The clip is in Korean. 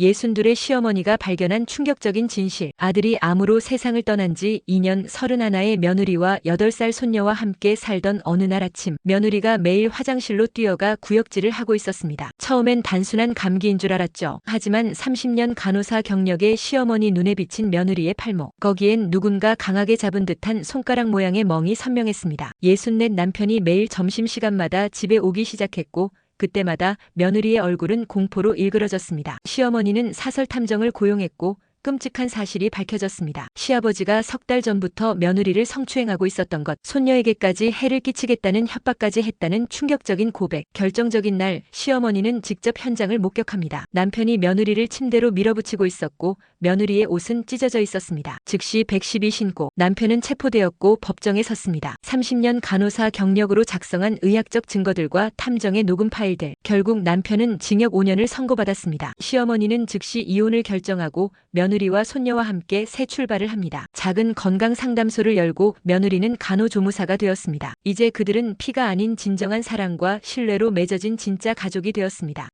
예순둘의 시어머니가 발견한 충격적인 진실. 아들이 암으로 세상을 떠난 지 2년 31의 며느리와 8살 손녀와 함께 살던 어느 날 아침, 며느리가 매일 화장실로 뛰어가 구역질을 하고 있었습니다. 처음엔 단순한 감기인 줄 알았죠. 하지만 30년 간호사 경력의 시어머니 눈에 비친 며느리의 팔목. 거기엔 누군가 강하게 잡은 듯한 손가락 모양의 멍이 선명했습니다. 예순넷 남편이 매일 점심시간마다 집에 오기 시작했고 그때마다 며느리의 얼굴은 공포로 일그러졌습니다. 시어머니는 사설 탐정을 고용했고 끔찍한 사실이 밝혀졌습니다. 시아버지가 석 달 전부터 며느리를 성추행하고 있었던 것, 손녀에게까지 해를 끼치겠다는 협박까지 했다는 충격적인 고백. 결정적인 날, 시어머니는 직접 현장을 목격합니다. 남편이 며느리를 침대로 밀어붙이고 있었고, 며느리의 옷은 찢어져 있었습니다. 즉시 112 신고, 남편은 체포되었고 법정에 섰습니다. 30년 간호사 경력으로 작성한 의학적 증거들과 탐정의 녹음 파일들. 결국 남편은 징역 5년을 선고받았습니다. 시어머니는 즉시 이혼을 결정하고 며느리 와 손녀와 함께 새 출발을 합니다. 작은 건강 상담소를 열고 며느리는 간호조무사가 되었습니다. 이제 그들은 피가 아닌 진정한 사랑과 신뢰로 맺어진 진짜 가족이 되었습니다.